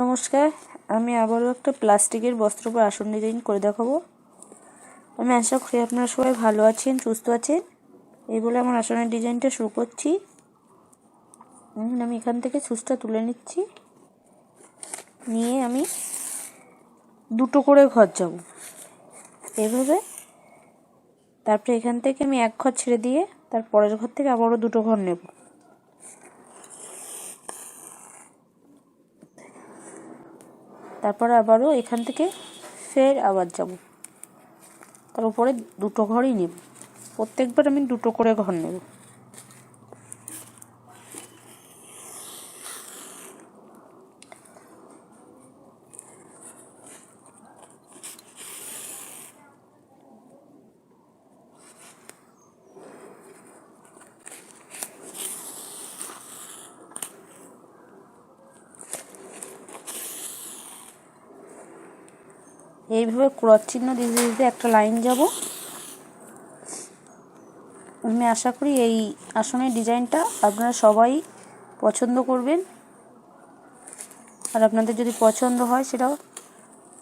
নমস্কার, আমি আবারও একটা প্লাস্টিকের বস্ত্র উপর আসন ডিজাইন করে দেখাবো। আমি আশা করি আপনারা সবাই ভালো আছেন, সুস্থ আছেন। এই বলে আমার আসনের ডিজাইনটা শুরু করছি। আমি এখান থেকে সুচটা তুলে নিচ্ছি। নিয়ে আমি দুটো করে ঘর যাব। এভাবে। তারপরে এখান থেকে আমি এক ঘর ছেড়ে দিয়ে তার পরের ঘর থেকে আবারও দুটো ঘর নেব। তারপরে আবারও এখান থেকে ফের আবার যাব। তার উপরে দুটো ঘরই নেব। প্রত্যেকবার আমি দুটো করে ঘর নেব। এইভাবে ক্রস চিহ্ন দিতে দিতে একটা লাইন যাব। আমি আশা করি এই আসনের ডিজাইনটা আপনারা সবাই পছন্দ করবেন। আর আপনাদের যদি পছন্দ হয় সেটাও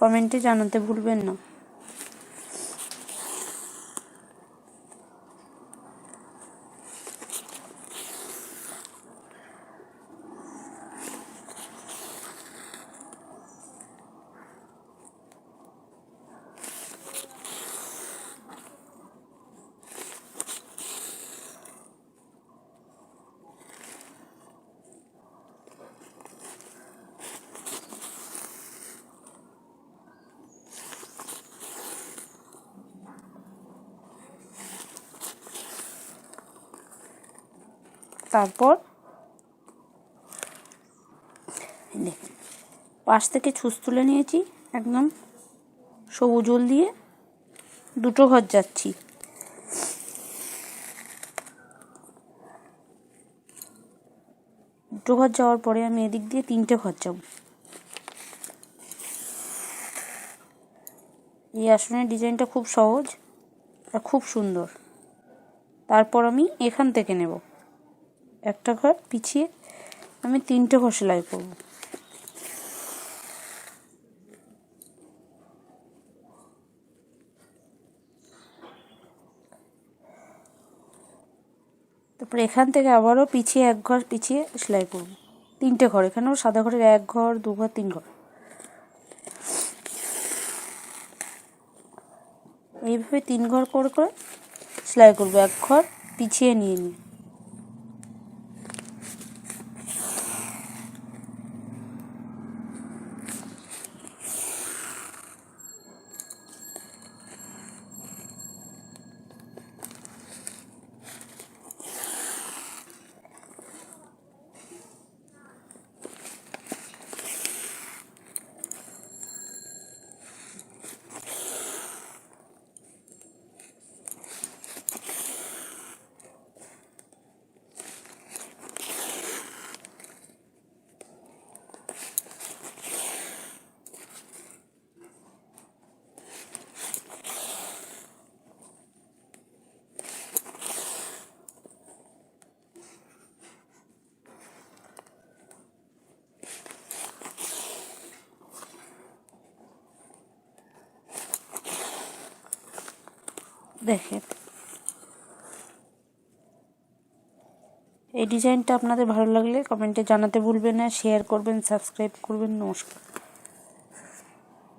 কমেন্টে জানাতে ভুলবেন না। তারপর পাশ থেকে ছুঁচ তুলে নিয়েছি, একদম সবুজ উল দিয়ে দুটো ঘর যাচ্ছি। দুটো ঘর যাওয়ার পরে আমি এদিক দিয়ে তিনটে ঘর যাব। এই আসনের ডিজাইনটা খুব সহজ আর খুব সুন্দর। তারপর আমি এখান থেকে নেব। একটা ঘর পিছিয়ে আমি তিনটে ঘর সেলাই করব। তারপরে এখান থেকে আবারও পিছিয়ে এক ঘর পিছিয়ে সেলাই করব। তিনটে ঘর, এখানেও সাদা ঘরের এক ঘর, দু ঘর, তিন ঘর। এইভাবে তিন ঘর করে করে সেলাই করব। এক ঘর পিছিয়ে নিয়ে নিয়ে দেখেন। এই ডিজাইনটা আপনাদের ভালো লাগলে কমেন্টে জানাতে ভুলবেন না শেয়ার করবেন সাবস্ক্রাইব করবেন, নমস্কার।